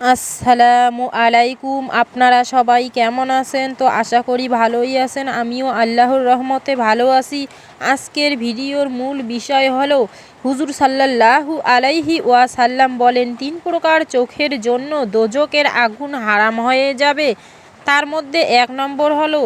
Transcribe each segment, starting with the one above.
আসসালামু আলাইকুম। আপনারা সবাই কেমন আছেন? তো আশা করি ভালোই আছেন। আমিও আল্লাহর রহমতে ভালো আছি। আজকের ভিডিওর মূল বিষয় হলো, হুজুর সাল্লাল্লাহু আলাইহি ওয়াসাল্লাম বলেন, তিন প্রকার চোখের জন্য দোজকের আগুন হারাম হয়ে যাবে। তার মধ্যে এক নম্বর হলো,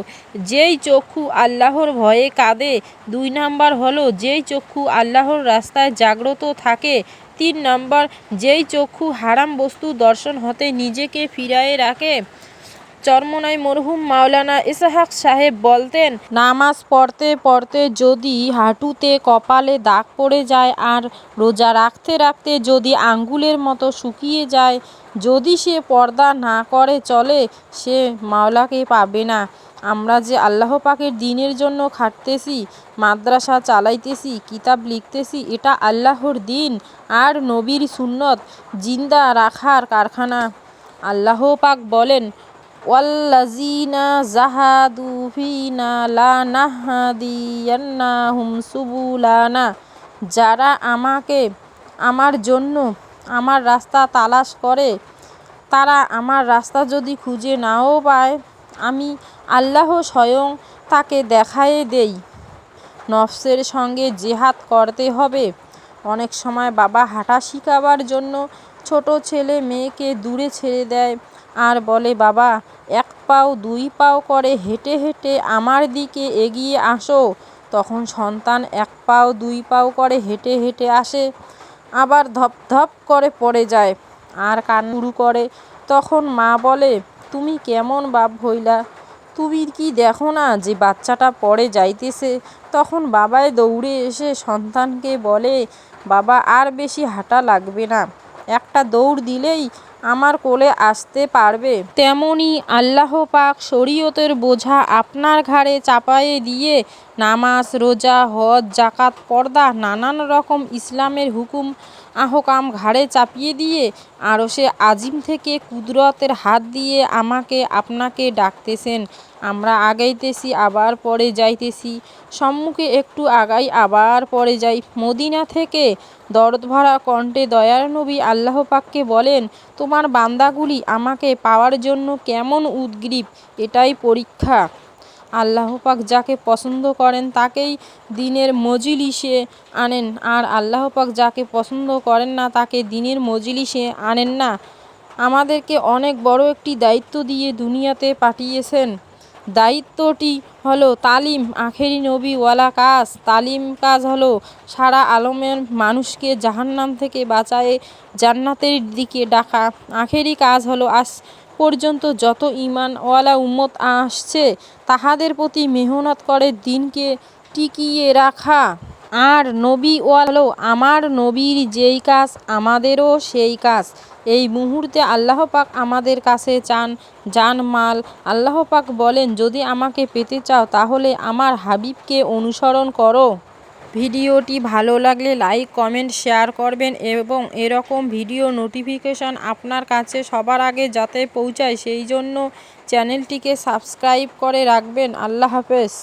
যেই চক্ষু আল্লাহর ভয়ে কাঁদে। দুই নম্বর হলো, যেই চক্ষু আল্লাহর রাস্তায় জাগ্রত থাকে তিন নম্বর, যেই চক্ষু হারাম বস্তু দর্শন হতে নিজেকে ফিরায়ে রাখে। চরমনাই মরহুম মাওলানা ইসাহাক সাহেব বলতেন, নামাজ পড়তে পড়তে যদি হাঁটুতে কপালে দাগ পড়ে যায় আর রোজা রাখতে রাখতে যদি আঙ্গুলের মতো শুকিয়ে যায়, যদি সে পর্দা না করে চলে, সে মাওলাকে পাবে না। আমরা যে আল্লাহ পাকের দিনের জন্য খাটতেছি, মাদ্রাসা চালাইতেছি, কিতাব লিখতেছি, এটা আল্লাহর দিন আর নবীর সুন্নত, জিন্দা রাখার কারখানা। আল্লাহ পাক বলেন ওয়াল্লাজিনা যারা আমাকে, আমার জন্য আমার রাস্তা তালাশ করে, তারা আমার রাস্তা যদি খুঁজে নাও পায় আমি আল্লাহ স্বয়ং তাকে দেখায়ে দেই। নফসের সঙ্গে জেহাদ করতে হবে। অনেক সময় বাবা হাঁটা শিখাবার জন্য ছোট ছেলে মেয়েকে দূরে ছেড়ে দেয় আর বলে, বাবা, এক পাও দুই পাও করে হেঁটে হেঁটে আমার দিকে এগিয়ে আসো। তখন সন্তান এক পাও দুই পাও করে হেঁটে হেঁটে আসে, আবার ধপ ধপ করে পড়ে যায়। আর কান শুরু করে, তখন মা বলে তুমি কেমন বাপ হইলা? তুমি কি দেখো না যে বাচ্চাটা পড়ে যাইতেছে? তখন বাবায় দৌড়ে এসে সন্তানকে বলে, বাবা, আর বেশি হাঁটা লাগবে না। একটা দৌড় দিলেই আমার কোলে আসতে পারবে? তেমনি আল্লাহ পাক শরীয়তের বোঝা আপনার ঘাড়ে চাপায়ে দিয়ে নামাজ, রোজা, হজ জাকাত পর্দা, নানান রকম ইসলামের হুকুম, আহকাম ঘাড়ে চাপিয়ে দিয়ে আরও সে আজিম থেকে কুদরতের হাত দিয়ে আমাকে আপনাকে ডাকতেছেন। আমরা আগাইতেছি, আবার পরে যাইতেছি। সম্মুখে একটু আগাই, আবার পরে যাই। মদিনা থেকে দরদ ভরা কণ্ঠে দয়ার নবী আল্লাহ পাককে বলেন তোমার বান্দাগুলি আমাকে পাওয়ার জন্য কেমন উদ্গ্রীব, এটাই পরীক্ষা। আল্লাহ পাক যাকে পছন্দ করেন তাকেই দিনের মজলিসে আনেন, আর আল্লাহ পাক যাকে পছন্দ করেন না তাকে দিনের মজলিসে আনেন না। আমাদেরকে অনেক বড় একটি দায়িত্ব দিয়ে দুনিয়াতে পাঠিয়েছেন। দায়িত্বটি হলো তালিম। আখেরি নবী ওয়ালা কাজ। তালিম কাজ হলো সারা আলমের মানুষকে জাহান্নাম থেকে বাঁচায়ে জান্নাতের দিকে ডাকা। আখেরি কাজ হলো আস পর্যন্ত যত ইমানওয়ালা উম্মত আসছে, তাহাদের প্রতি মেহনত করে দিনকে টিকিয়ে রাখা। আর নবী ওয়ালো আমার নবীর যেই কাজ, আমাদেরও সেই কাজ। এই মুহূর্তে আল্লাহ পাক আমাদের কাছে চান জান মাল। আল্লাহ পাক বলেন, যদি আমাকে পেতে চাও তাহলে আমার হাবিবকে অনুসরণ করো। ভিডিওটি ভালো লাগলে লাইক, কমেন্ট, শেয়ার করবেন এবং এরকম ভিডিও নোটিফিকেশান আপনার কাছে সবার আগে যাতে পৌঁছায়, সেই জন্য চ্যানেলটিকে সাবস্ক্রাইব করে রাখবেন। আল্লাহ হাফেজ।